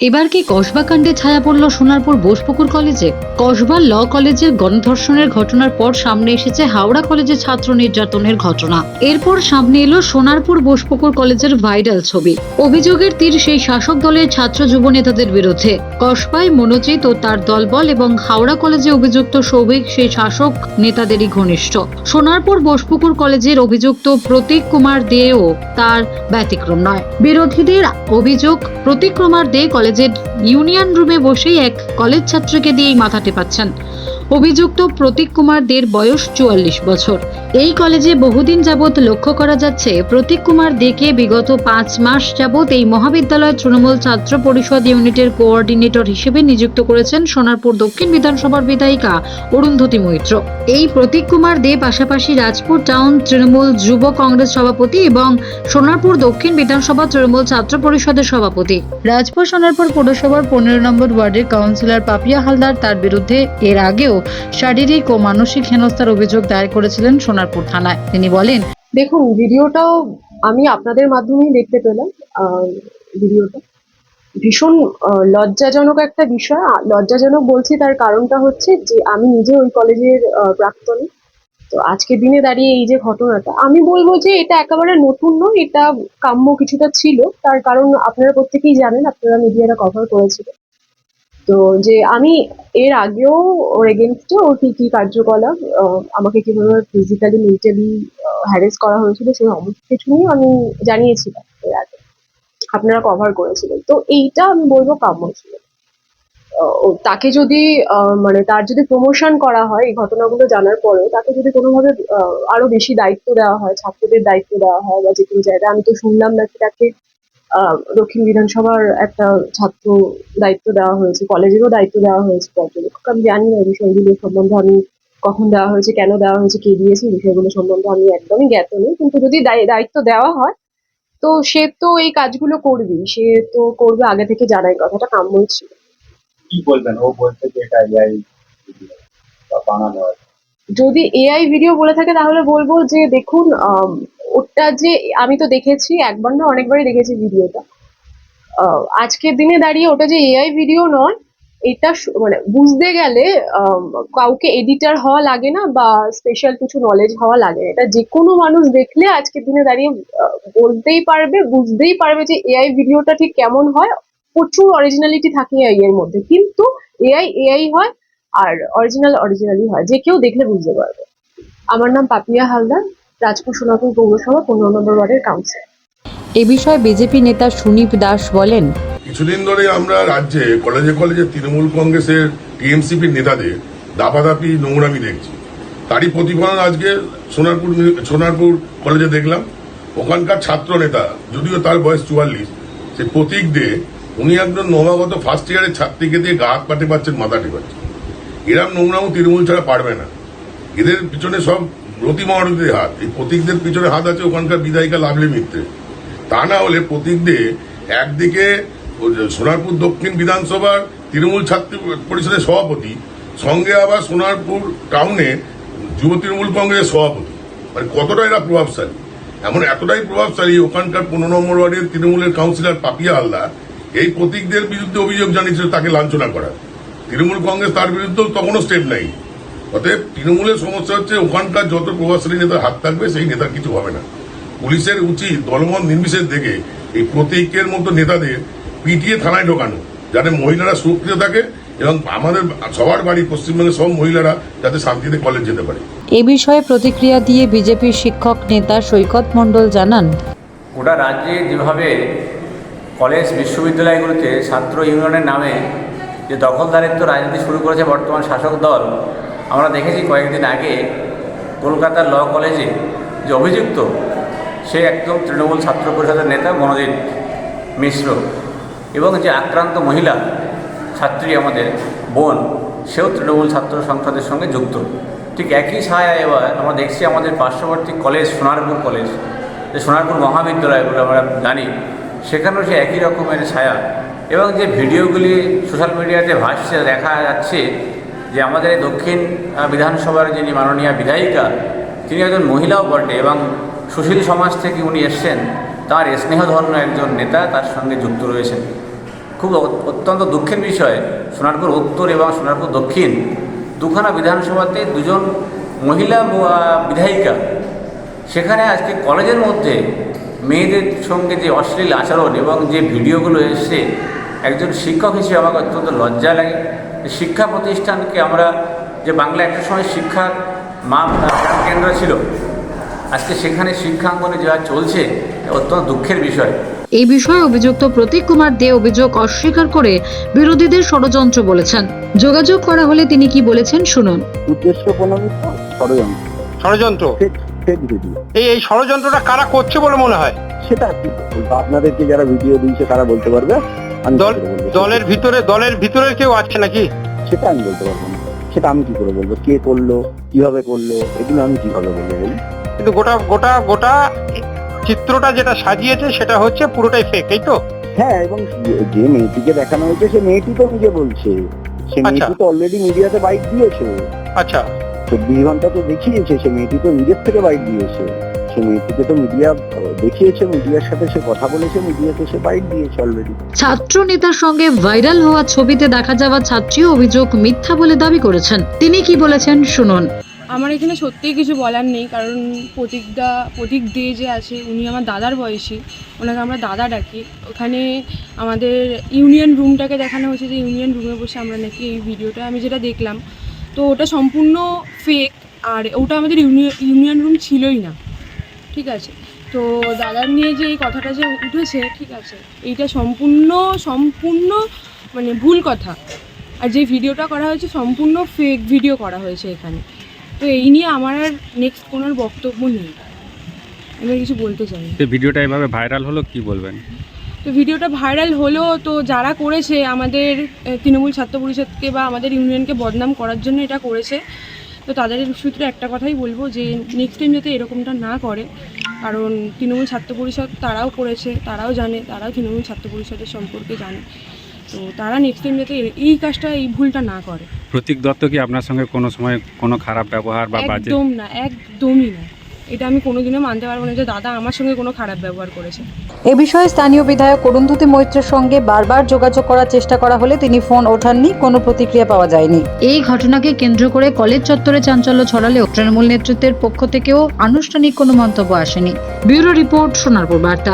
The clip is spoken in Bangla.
এবার কি কসবা কাণ্ডে ছায়া পড়ল সোনারপুর বোসপুকুর কলেজে? কসবা ল কলেজের গণধর্ষণের ঘটনার পর সামনে এসেছে হাওড়া কলেজে ছাত্র নির্যাতনের ঘটনা। এরপর সামনে এলো সোনারপুর বোসপুকুর কলেজের ভাইরাল ছবি। অভিযোগের তীর সেই শাসক দলের ছাত্র যুব নেতাদের বিরুদ্ধে। কসবায় মনোজিৎ ও তার দলবল এবং হাওড়া কলেজে অভিযুক্ত সৌভিক সেই শাসক নেতাদেরই ঘনিষ্ঠ। সোনারপুর বোসপুকুর কলেজের অভিযুক্ত প্রতীক কুমার দেও তার ব্যতিক্রম নয়। বিরোধীদের অভিযোগ, প্রতীক কুমার দে কলেজের ইউনিয়ন রুমে বসেই এক কলেজ ছাত্রকে দিয়েই মাথা টেপাচ্ছেন। অভিযুক্ত প্রতীক কুমার দের বয়স চুয়াল্লিশ বছর। এই কলেজে বহুদিন যাবৎ লক্ষ্য করা যাচ্ছে, প্রতীক কুমার দেকে বিগত পাঁচ মাস যাবৎ এই মহাবিদ্যালয়ের তৃণমূল ছাত্র পরিষদ ইউনিটের কোঅর্ডিনেটর হিসেবে নিযুক্ত করেছেন সোনারপুর দক্ষিণ বিধানসভার বিধায়িকা অরুন্ধতী মৈত্র। এই প্রতীক কুমার দে পাশাপাশি রাজপুর টাউন তৃণমূল যুব কংগ্রেস সভাপতি এবং সোনারপুর দক্ষিণ বিধানসভা তৃণমূল ছাত্র পরিষদের সভাপতি। রাজপুর সোনারপুর পৌরসভার পনেরো নম্বর ওয়ার্ডের কাউন্সিলর পাপিয়া হালদার তার বিরুদ্ধে এর আগেও শারীরিক ও মানসিক হেনস্থার অভিযোগ দায়ের করেছিলেন সোনারপুর থানায়। তিনি বলেন, দেখুন, ভিডিওটাও আমি আপনাদের মাধ্যমেই দেখতে পেলাম ভিডিওটা। ভীষণ লজ্জাজনক একটা বিষয়। লজ্জাজনক বলছি, তার কারণটা হচ্ছে যে আমি নিজে ওই কলেজের প্রাক্তনী। তো আজকের দিনে দাঁড়িয়ে এই যে ঘটনাটা, আমি বলব যে এটা একেবারে নতুন নয়, এটা কাম্য কিছুটা ছিল। তার কারণ আপনারা প্রত্যেকেই জানেন, আপনারা মিডিয়াটা কভার করেছিলেন। তো যে আমি এর আগেও ওর এগেনস্টে ওর কি কি কার্যকলাপ আমাকে কীভাবে ফিজিক্যালি মেন্টালি হ্যারেস করা হয়েছিল সেই সমস্ত কিছু নিয়ে আমি জানিয়েছিলাম এর আগে। আপনারা কভার করেছিলেন। তো এইটা আমি বলব কাম্য ছিল। তাকে যদি মানে তার যদি প্রমোশন করা হয়, এই ঘটনাগুলো জানার পরেও তাকে যদি কোনোভাবে আরও বেশি দায়িত্ব দেওয়া হয়, ছাত্রদের দায়িত্ব দেওয়া হয় বা যে কোনো জায়গায়, আমি তো শুনলাম নাকি তাকে দক্ষিণ বিধানসভার একটা ছাত্র দায়িত্ব দেওয়া হয়েছে কলেজেরও দায়িত্ব দেওয়া হয়েছে পর্যবেক্ষক। আমি জানি না এই বিষয়গুলো সম্বন্ধে আমি কখন দেওয়া হয়েছে কেন দেওয়া হয়েছে কে দিয়েছে বিষয়গুলো সম্বন্ধে আমি একদমই জ্ঞাত নেই। কিন্তু যদি দায়- দায়িত্ব দেওয়া হয় তো সে তো এই কাজগুলো করবেই। সে তো করবে আগে থেকে জানাই কথাটা কাম্যই ছিল। কি বলবেন? ও বলছে যে এটা এআই বানানো যদি এআই ভিডিও বলে থাকে তাহলে বলব যে দেখুন ওটা যে আমি তো দেখেছি, একবার না অনেকবারই দেখেছি ভিডিওটা। আজকের দিনে দাঁড়িয়ে ওটা যে এআই ভিডিও নয়, এটা মানে বুঝতে গেলে কাউকে এডিটার হওয়া লাগে না বা স্পেশাল কিছু নলেজ হওয়া লাগে না। এটা যে কোনো মানুষ দেখলে আজকের দিনে দাঁড়িয়ে বলতেই পারবে, বুঝতেই পারবে যে এআই ভিডিওটা ঠিক কেমন হয়। প্রচুর অরিজিনালিটি থাকে এআই এর মধ্যে, কিন্তু এআই এআই হয় আর অরিজিনাল অরিজিনালি হয়। যে কেউ দেখলে বুঝতে পারবে। আমার নাম পাপিয়া হালদার। রাজপুর সোনাপুর পৌরসভা পনেরো নম্বর ওয়ার্ডের কাউন্সিলর এ বিষয়ে বিজেপি নেতা সুনীপ দাস বলেন কিছুদিন ধরে আমরা রাজ্যে কলেজে কলেজে তৃণমূল কংগ্রেসের টিএমসিপির নেতাদের দাপাদাপি নোংরামি দেখছি। তারই প্রতিফলন আজকে সোনারপুর সোনারপুর কলেজে দেখলাম। ওখানকার ছাত্র নেতা যদিও তার বয়স চুয়াল্লিশ সে প্রতীক দে উনি একজন নবাগত ফার্স্ট ইয়ারের ছাত্রীকে দিয়ে গা হাত পাতে পাচ্ছেন মাথা টেপাচ্ছেন এরম নোংরামও তৃণমূল ছাড়া পারবে না। এদের পিছনে সব রতি মহারতীর হাত, এই প্রতীকদের পিছনে হাত আছে ওখানকার বিধায়িকা লাভলি মিত্রে তা না হলে প্রতীক দে একদিকে সোনারপুর দক্ষিণ বিধানসভার তৃণমূল ছাত্র পরিষদের সভাপতি, সঙ্গে আবার সোনারপুর টাউনে যুব তৃণমূল কংগ্রেসের সভাপতি। মানে কতটা এরা প্রভাবশালী? এমন এতটাই প্রভাবশালী ওখানকার পনেরো নম্বর ওয়ার্ডের তৃণমূলের কাউন্সিলর পাপিয়া হালদার, এই প্রতীকদের বিরুদ্ধে অভিযোগ জানিয়েছিল তাকে লাঞ্ছনা করা। তৃণমূল কংগ্রেস তার বিরুদ্ধেও তখনও স্টেপ নেই অতএব তৃণমূলের সমস্যা হচ্ছে ওখানকার যত প্রভাবশালী নেতার হাত থাকবে সেই নেতার কিছু হবে না। পুলিশের উচিত দলমত নির্বিশেষ দেখে এই প্রতীকের মতো নেতাদের পিটিয়ে থানায় ঢোকানো যাতে মহিলারা সুরক্ষিত থাকে এবং আমাদের সবার বাড়ি পশ্চিমবঙ্গের সব মহিলারা যাতে শান্তিতে কলেজ যেতে পারে। এ বিষয়ে প্রতিক্রিয়া দিয়ে বিজেপির শিক্ষক নেতা সৈকত মণ্ডল জানান। গোটা রাজ্যে যেভাবে কলেজ বিশ্ববিদ্যালয়গুলোতে ছাত্র ইউনিয়নের নামে যে দখলদারিত্ব রাজনীতি শুরু করেছে বর্তমান শাসক দল আমরা দেখেছি কয়েকদিন আগে কলকাতার ল কলেজে যে অভিযুক্ত, সে একদম তৃণমূল ছাত্র পরিষদের নেতা মনোজিৎ মিশ্র এবং যে আক্রান্ত মহিলা ছাত্রী আমাদের বোন, সেও তৃণমূল ছাত্র সংসদের সঙ্গে যুক্ত। ঠিক একই ছায়া এবার আমরা দেখছি আমাদের পার্শ্ববর্তী কলেজ, সোনারপুর কলেজ, যে সোনারপুর মহাবিদ্যালয় বলে আমরা জানি, সেখানেও সে একই রকমের ছায়া এবং যে ভিডিওগুলি সোশ্যাল মিডিয়াতে ভাসছে, দেখা যাচ্ছে যে আমাদের এই দক্ষিণ বিধানসভার যিনি মাননীয় বিধায়িকা, তিনি একজন মহিলাও বটে এবং সুশীল সমাজ থেকে উনি এসছেন, তার স্নেহধন্য একজন নেতা তার সঙ্গে যুক্ত রয়েছেন। খুব অত্যন্ত দুঃখের বিষয়, সোনারপুর উত্তর এবং সোনারপুর দক্ষিণ, দুখানা বিধানসভাতে দুজন মহিলা বিধায়িকা। সেখানে আজকে কলেজের মধ্যে মেয়েদের সঙ্গে যে অশ্লীল আচরণ এবং যে ভিডিওগুলো এসছে, একজন শিক্ষক হিসেবে আমাকে অত্যন্ত লজ্জা লাগে। শিক্ষা প্রতিষ্ঠানকে আমরা যে বাংলা একটা সময় শিক্ষার মা কেন্দ্র ছিল আজকে সেখানে শিক্ষাঙ্গনে যা চলছে অত্যন্ত দুঃখের বিষয়। এই বিষয়ে অভিযুক্ত প্রতীক কুমার দে অভিযোগ অস্বীকার করে বিরোধীদের ষড়যন্ত্র বলেছেন। যোগাযোগ করা হলে তিনি কি বলেছেন শুনুন। উদ্দেশ্য প্রণোদিত ষড়যন্ত্র। ষড়যন্ত্র? এই এই ষড়যন্ত্রটা কারা করছে বলে মনে হয়? সেটা আপনাদেরকে যারা ভিডিও দিয়েছে তারা বলতে পারবে? দল দলের ভিতরে দলের ভিতরে কেউ আছে নাকি? সেটা আমি বলতে পারব না। সেটা আমি কি করে বলব? কে করল? কীভাবে করল? এগুলো আমি কীভাবে বলব বলি কিন্তু গোটা গোটা গোটা চিত্রটা যেটা সাজিয়েছে সেটা হচ্ছে পুরোটাই ফেক এই তো? হ্যাঁ এবং যে- যে মেয়েটিকে দেখানো হয়েছে সে মেয়েটি তো নিজে বলছে। সে আচ্ছা। মেয়েটি তো অলরেডি মিডিয়াতে বাইক দিয়েছে। আচ্ছা। চব্বিশ ঘণ্টা তো দেখিয়েছে সে মেয়েটি তো নিজের থেকে বাইক দিয়েছে। সে মেয়েটিকে তো মিডিয়া দেখিয়েছে মিডিয়ার সাথে সে কথা বলেছে মিডিয়াতে সে বাইক দিয়েছে অলরেডি ছাত্র নেতার সঙ্গে ভাইরাল হওয়া ছবিতে দেখা যাওয়া ছাত্রী অভিযোগ মিথ্যা বলে দাবি করেছেন। তিনি কি বলেছেন শুনুন। আমার এখানে সত্যিই কিছু বলার নেই কারণ প্রতীকদা প্রতীক দে যে আছে উনি আমার দাদার বয়সী ওনাকে আমরা দাদা ডাকি। ওখানে আমাদের ইউনিয়ন রুমটাকে দেখানো হয়েছে যে ইউনিয়ন রুমে বসে আমরা নাকি এই ভিডিওটা আমি যেটা দেখলাম। তো ওটা সম্পূর্ণ ফেক আর ওটা আমাদের ইউনিয়ন ইউনিয়ন রুম ছিলই না। ঠিক আছে। তো দাদার নিয়ে যে এই কথাটা যে উঠেছে ঠিক আছে এইটা সম্পূর্ণ সম্পূর্ণ মানে ভুল কথা। আর যে ভিডিওটা করা হয়েছে সম্পূর্ণ ফেক ভিডিও করা হয়েছে এখানে। তো এই নিয়ে আমার আর নেক্সট কোনো বক্তব্য নেই। আমি কিছু বলতে চাই তো ভিডিওটা এভাবে ভাইরাল হলো কি বলবেন? তো ভিডিওটা ভাইরাল হলো তো যারা করেছে আমাদের তৃণমূল ছাত্র পরিষদকে বা আমাদের ইউনিয়নকে বদনাম করার জন্য এটা করেছে। তো তাদের সূত্রে একটা কথাই বলব যে নেক্সট টাইম যাতে এরকমটা না করে কারণ তৃণমূল ছাত্র পরিষদ তারাও করেছে তারাও জানে তারাও তৃণমূল ছাত্র পরিষদের সম্পর্কে জানে। তো তারা নেক্সট টাইম যাতে এই কাজটা এই ভুলটা না করে। প্রতীক দত্ত কি আপনার সঙ্গে কোনো সময় কোনো খারাপ ব্যবহার বা একদম না একদমই না। এটা আমি কোনোদিনও মানতে পারব না যে দাদা আমার সঙ্গে কোনো খারাপ ব্যবহার করেছে। এ বিষয়ে স্থানীয় বিধায়ক অরুন্ধতি মৈত্রের সঙ্গে বারবার যোগাযোগ করার চেষ্টা করা হলে তিনি ফোন ওঠাননি কোনো প্রতিক্রিয়া পাওয়া যায়নি। এই ঘটনাকে কেন্দ্র করে কলেজ চত্বরে চাঞ্চল্য ছড়ালেও তৃণমূল নেতৃত্বের পক্ষ থেকেও আনুষ্ঠানিক কোনো মন্তব্য আসেনি। ব্যুরো রিপোর্ট সোনারপুর বার্তা।